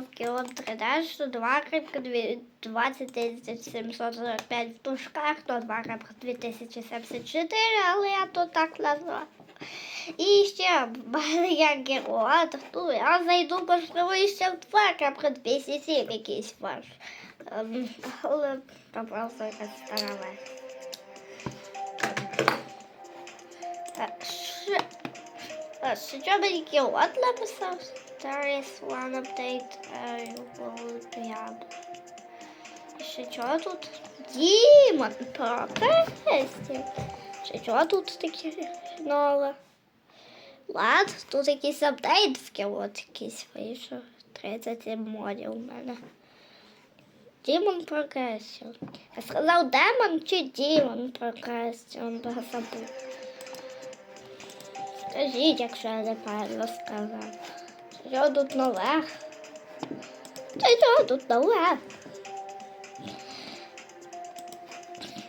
в Кіон 3D, що 2 крипка 20 745 в дужках, то 2 крипка 2074, але я то так назвала. І ще я герой, ну я зайду, можливо, ще в 2 крапка 207 якийсь ваш. Ем, Але то просто якась стара. Так, що? А, Що мені кілот написав? There is one update I will add. Ще чого тут? Дімон, прокресті. Ще чого тут таке нове? Лад, тут якийсь апдейт в кілот якийсь вийшов. 37 модів у мене. Демон Прогресіон. Я сказав демон чи демон Прогресіон, бо забув. Скажіть, якщо я неправильно сказав. Що тут нове? Що тут нове?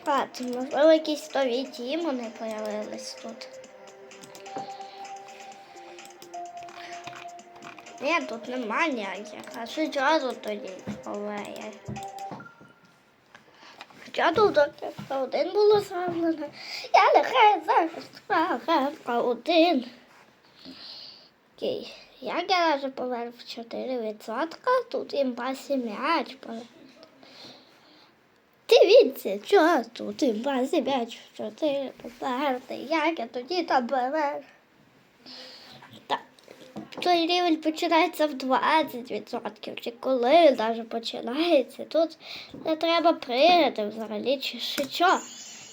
А, це можливо якісь нові демони появились тут. Ні, тут нема ніяких. А що тут тоді нове є? Хоча тут тільки один було зроблено. Я нехай зараз один. Окей. Я гаражу поверх 4%, тут м'яч поверх. Дивіться, що тут імпасі м'яч 4 поверхти. Як я тоді там поверх? Так. Той рівень починається в 20%, чи коли навіть починається. Тут не треба прийняти взагалі, чи що.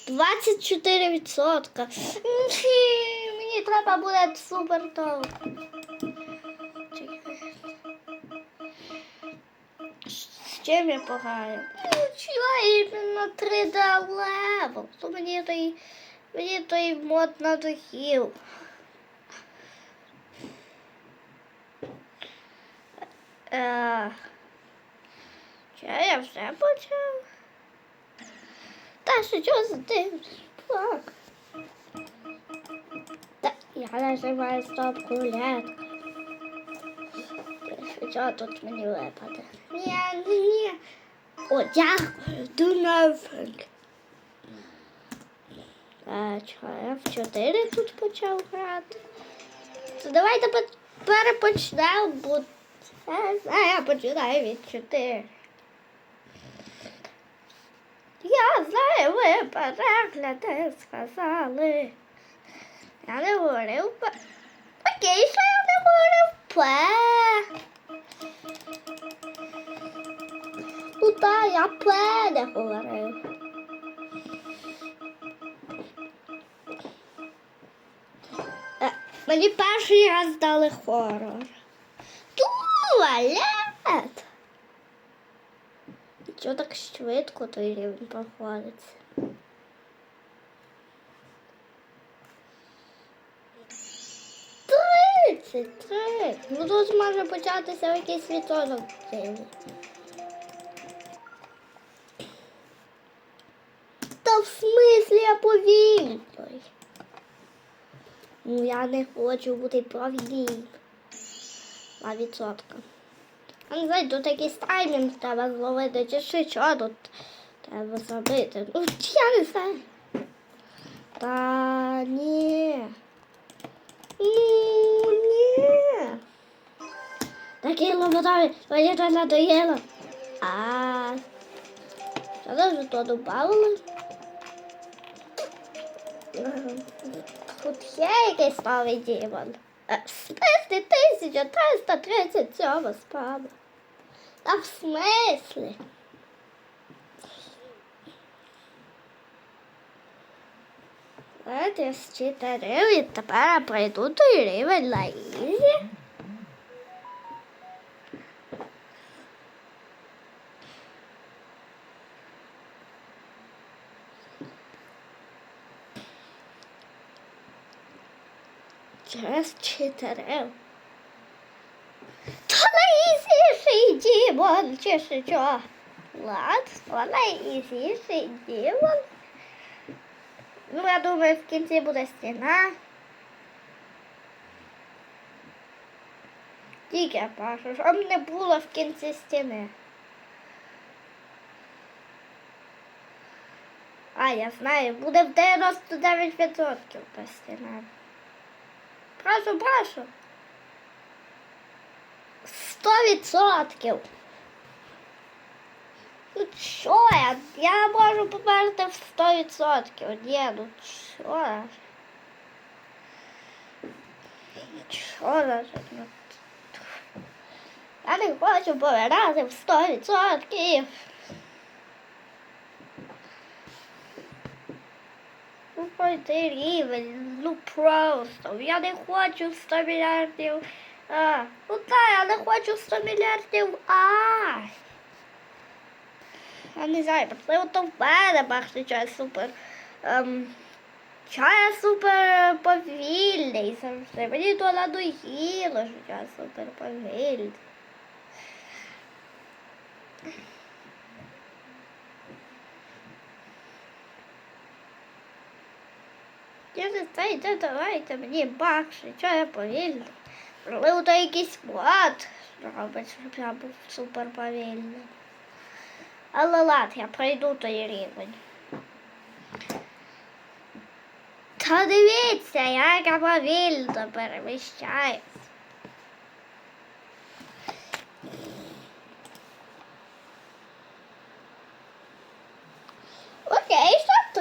24%. Мені треба буде супер то. Чим я пограю? Ну, чого іменно 3D левел? То мені той, мені той мод надоїв. Е, Чи я вже почав? Та що за тим? Фак. Та я нажимаю стоп Що тут мені випаде? Ні, ні, ні. О, дякую, do nothing. А, чого я в 4 тут почав грати? То давайте перепочнемо, бо знаю, я починаю від 4. Я знаю, ви перегляди сказали. Я не говорив Окей, що я не говорив П. Так, я П говорив. Е, Мені перший раз дали хорор. Туалет! Чого так швидко той рівень проходиться? Тридцять три. Ну тут може початися якийсь відсоток в смислі я повільний. Ну я не хочу бути повільним. На відсотка. А не знаю, тут якийсь таймінг треба зловити, чи ще що тут треба зробити. Ну, я не знаю. Та ні. Ну, ні. Такий лоботовий, мені то надоело. А, що вже то добавили? Тут є якийсь новий демон. Е, смислі 1337 справа. Та в смислі? Знаєте, з 4 тепер я пройду той рівень на ізі. Через чотири. То найізіший дімон, чи що? Лад, то найізіший дімон. Ну, я думаю, в кінці буде стіна. Тільки бачу, щоб не було в кінці стіни. А, я знаю, буде в 99% та Сразу бачу. Сто відсотків. Ну що я? Я можу померти в сто відсотків. Ні, ну чо? Чо навіть? Ну, я не хочу помирати в сто відсотків. Пройти рівень, ну просто. Я не хочу 100 мільярдів. А, ну так, я не хочу 100 мільярдів. А. Я не знаю, можливо, то в мене бачите, що я супер. Ем, що я супер повільний завжди. Мені то надоїло, що я супер повільний. Я не знаю, де давайте мені бакси, що я повільний. Можливо, то якийсь мод робить, щоб я був супер повільний. Але лад, я пройду той рівень. Та дивіться, як я повільно переміщаюсь. Окей, що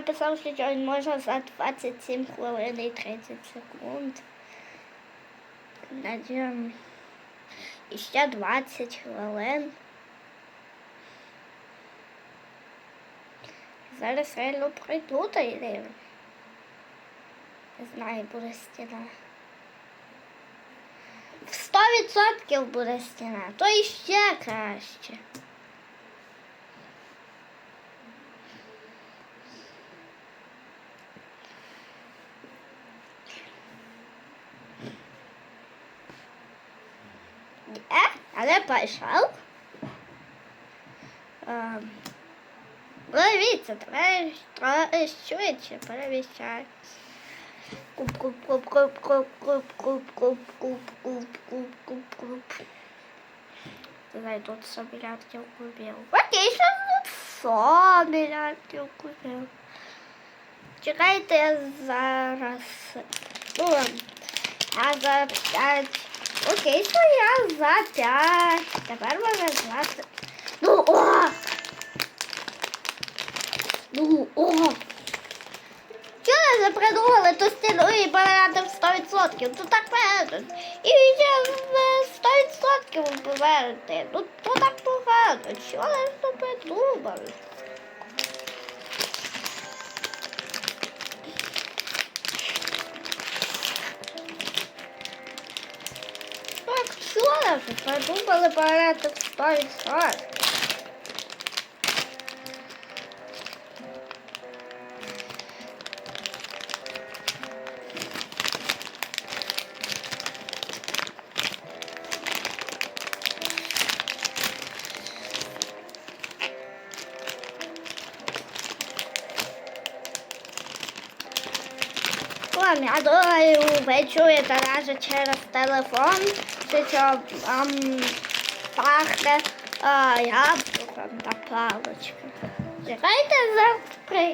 мені написав, що він може за 27 хвилин і 30 секунд. Надіємо. І ще 20 хвилин. Зараз реально пройду той рівень. Не знаю, буде стіна. В 100% буде стіна, то іще краще. Е, Ем, Дивіться, треба трохи швидше переміщати. Куб, куб, куб, куб, куб, куб, куб, куб, куб, куб, куб, куб, куб. Давай тут 100 мільярдів кубів. Окей, що тут 100 мільярдів кубів. Чекайте я зараз. Ну, я за 5. Окей, що я за 5. Тепер можна за... Ну, о! Ну, о! Чого не придумали ту стіну і в 100%? Ну так погано. І в 100% померти. Ну то так погано. Чого не придумали? Купили багато спайсар. В 100%? Ладно, я думаю, ви чуєте навіть через телефон, що вам пахне яблуком та палочка. Чекайте завтра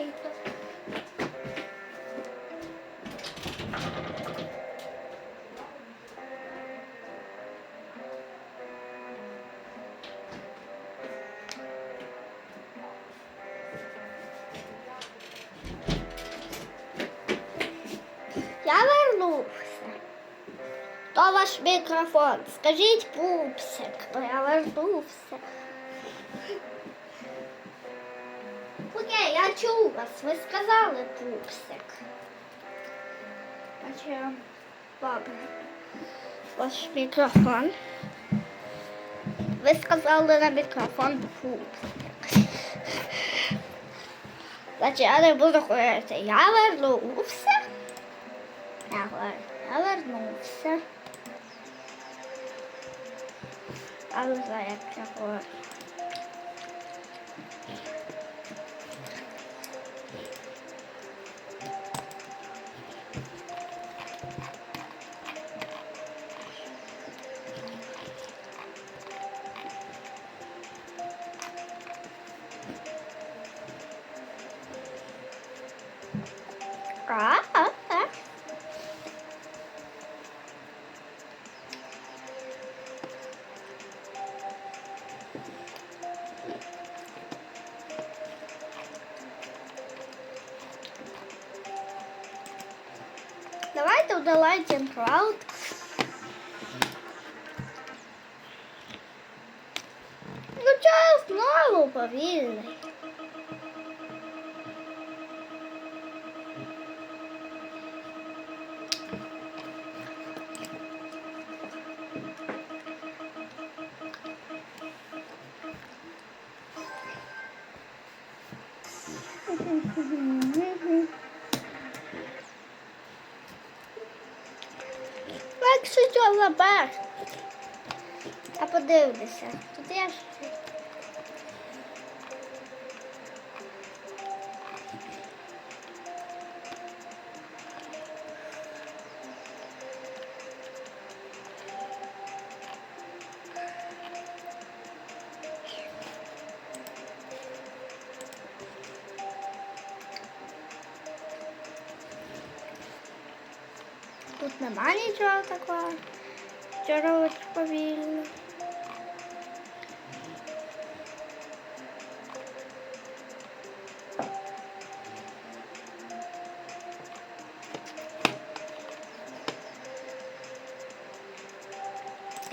мікрофон. Скажіть пупсик, то я вернувся. Окей, я чув вас, ви сказали пупсик. Значить, добре. Ваш мікрофон. Ви сказали на мікрофон пупсик. Значить, я не буду говорити. Я вернувся. Я говорю, я вернувся. Я не знаю, як Давайте удалайте Crowd. Ну час знову повільний. Що. А подивлюся. Тут я ж. Тут нема нічого такого. Вчора повільно.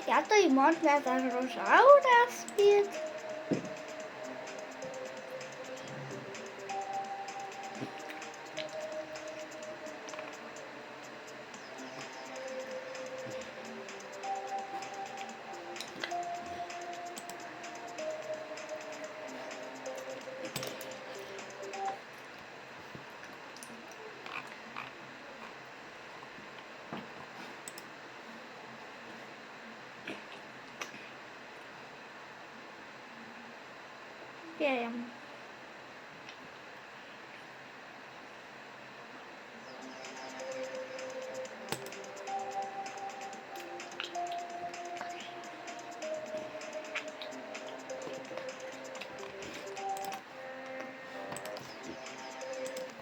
Я той мод не загружав раз під. П'ємо.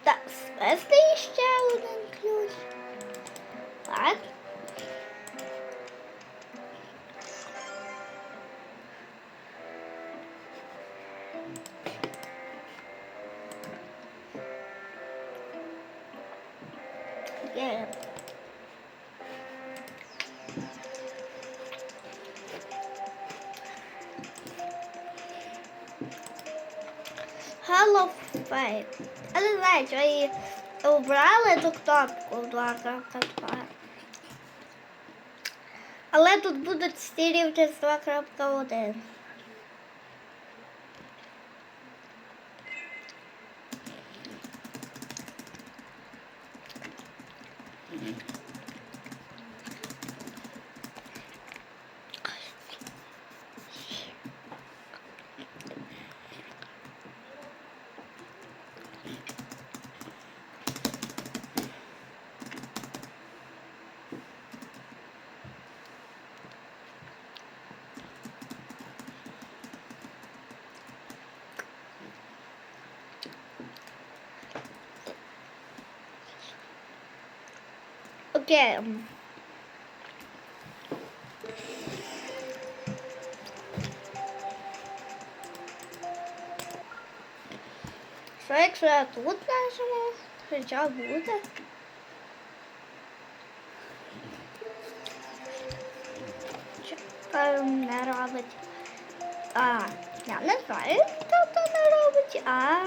Так, звести ще один Hello Але знаєте, її обрали ту кнопку 2.2. Але тут будуть всі рівні з 2.1. Окей. Що якщо я тут нажму? Хоча буде? Ем, не робить? А, я не знаю, хто то не робить. А,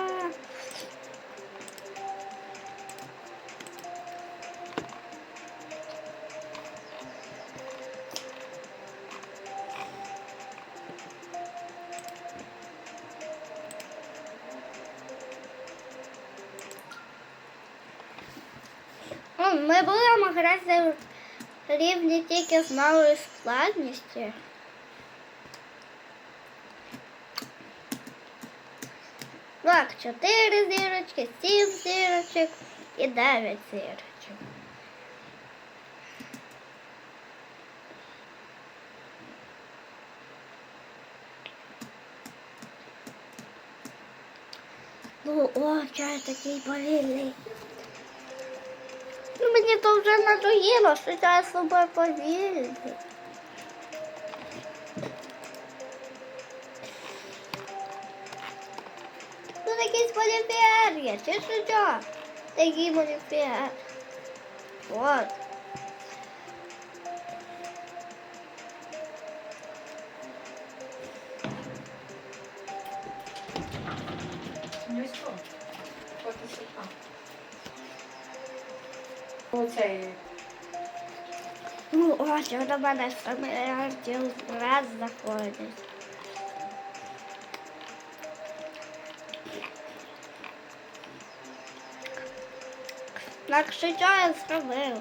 ми будемо грати в рівні тільки з малою складністю. Так, чотири зірочки, сім зірочок і дев'ять зірочок. Ну, о, чай такий повільний. Ну, мені то вже надоїло, що я з собою повільний. Тут маніпер є, чи що? Такий маніпер. От. Низько. Поки сюди. Оцей. Ну, ось до мене саме раз заходить. Так що я зробив?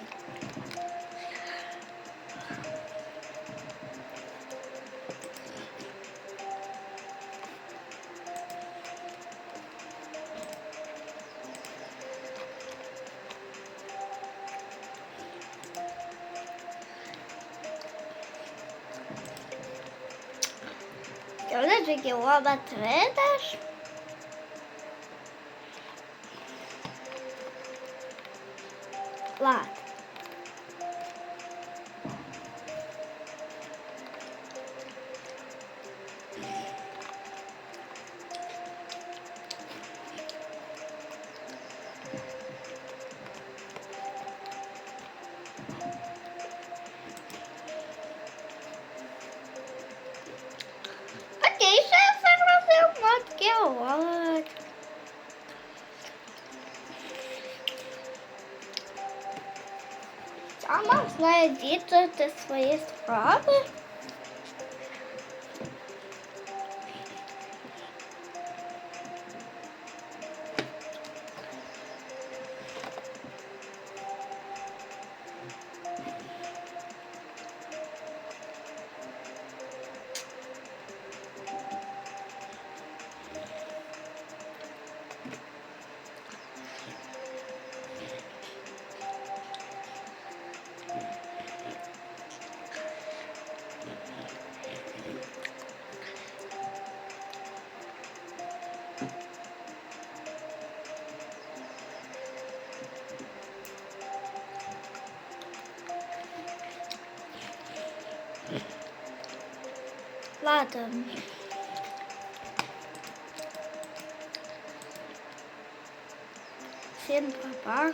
Вони кілометри теж. Ладно. Сама знає діти свої справи. Ладно. Всем папа.